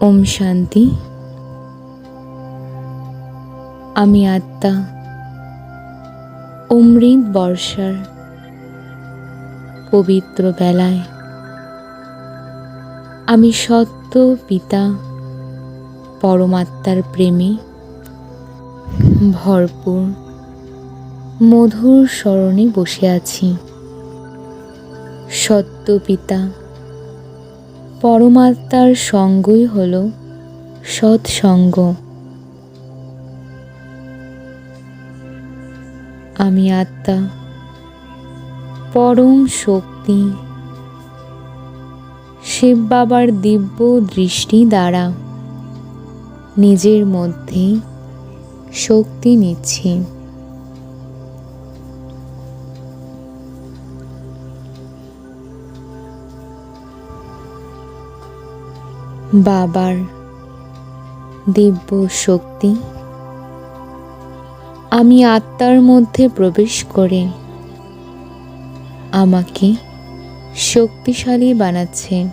ওম শান্তি। আমি আত্মা। অমৃত বর্ষার পবিত্র বেলায়। আমি সত্য পিতা, পরমাত্মার প্রেমে ভরপুর। মধুর স্মরণে বসে আছি। সত্য পিতা পরমাত্মার সঙ্গই হল সৎসঙ্গ। আমি আত্মা, পরম শক্তি, শিব বাবার দিব্য দৃষ্টি দ্বারা নিজের মধ্যে শক্তি নিচ্ছি। বাবার দিব্য শক্তি। আমি আত্মার মধ্যে প্রবেশ করে আমাকে শক্তিশালী বানাচ্ছে।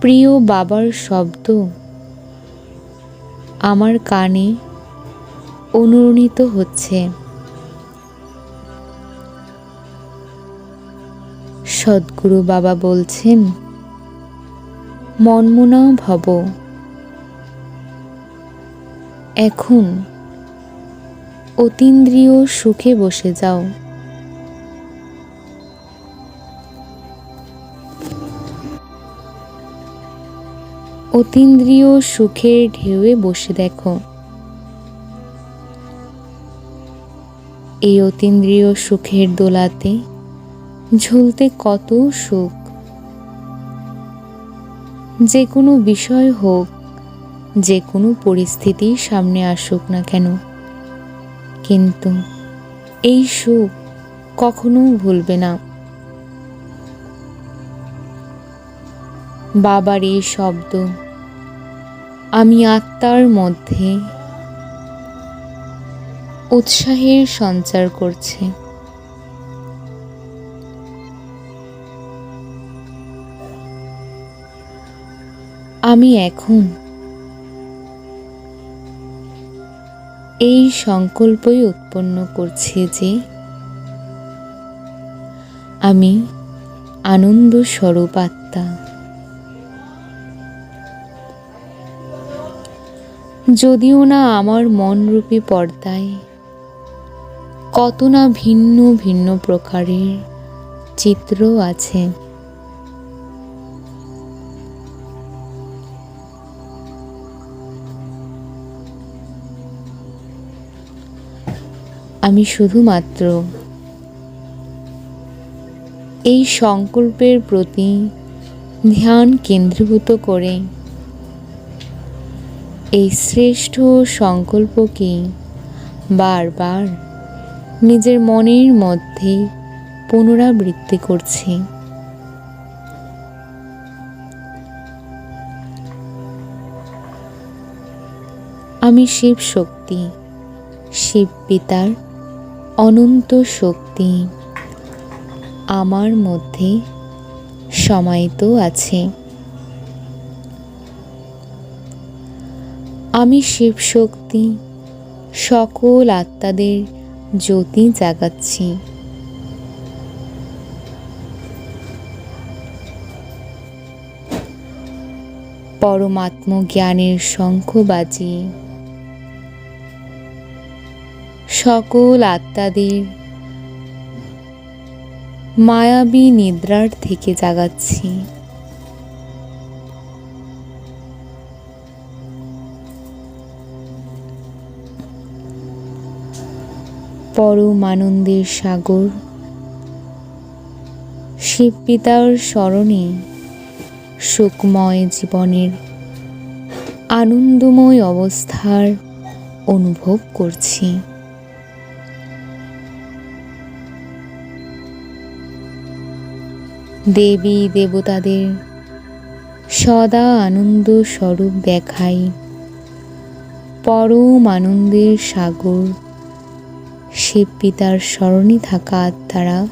প্রিয় বাবার শব্দ আমার কানে অনুরণিত হচ্ছে। সদ্গুরু বাবা বলছেন মনমনা ভব। এখন অতীন্দ্রিয় সুখে বসে যাও। অতীন্দ্রিয় সুখের ঢেউয়ে বসে দেখো। এই অতীন্দ্রিয় সুখের দোলাতে ঝুলতে কত সুখ। যে কোনো বিষয় হোক, যে কোনো পরিস্থিতি সামনে আসুক না কেন। কিন্তু এই সুখ কখনো ভুলবে না। বাবার এই শব্দ, আমি আত্মার মধ্যে উৎসাহের সঞ্চার করছে। আমি এখন। এই সংকল্পই উৎপন্ন করছি যে আমি আনন্দ স্বরূপ আত্মা। যদিও না আমার মনরূপী পর্দায় কত না ভিন্ন ভিন্ন প্রকারের চিত্র আছে। আমি শুধুমাত্র এই সংকল্পের প্রতি ধ্যান কেন্দ্রীভূত করে এই শ্রেষ্ঠ সংকল্পকে বারবার নিজের মনের মধ্যে পুনরাবৃত্তি করছি। আমি শিব শক্তি, শিব পিতার অনন্ত শক্তি আমার মধ্যে সমাহিত আছে। আমি শিব শক্তি সকল আত্মাদের জ্যোতি জাগাচ্ছি। পরমাত্ম জ্ঞানের শঙ্খ বাজিয়ে সকল আত্মাদের মায়াবী নিদ্রার থেকে জাগাচ্ছি। পরম আনন্দের সাগর, শিব পিতার স্মরণে সুখময় জীবনের আনন্দময় অবস্থার অনুভব করছি। দেবী দেবতাদের সদা আনন্দ স্বরূপ দেখাই। পরম আনন্দের সাগর শিব পিতার স্মরণে থাকা আত্মারা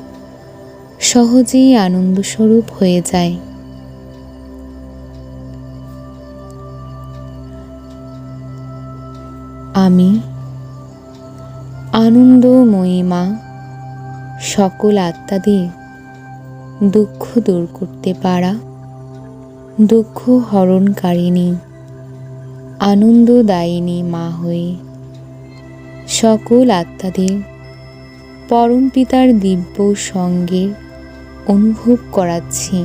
সহজেই আনন্দস্বরূপ হয়ে যায়। আমি আনন্দময়ী মা, সকল আত্মাদের দুঃখ দূর করতে পারা। দুঃখ হরণকারিণী আনন্দদায়িনী মা হয়ে। সকল আত্মাদের পরম পিতার দিব্য সঙ্গে অনুভব করাচ্ছি।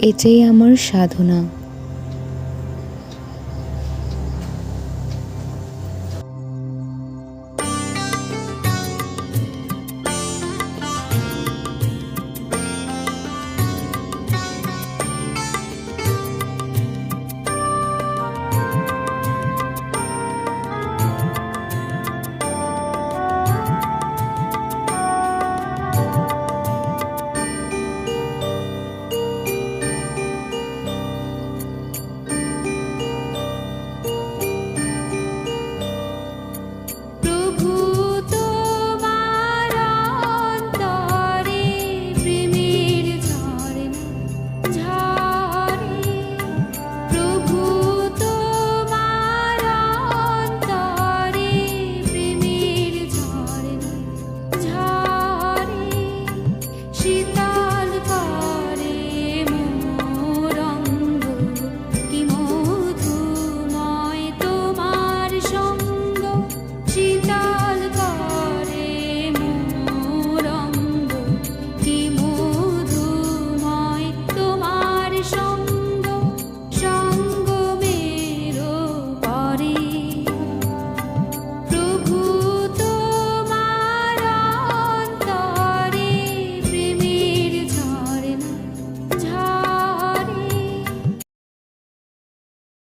এটাই আমার সাধনা।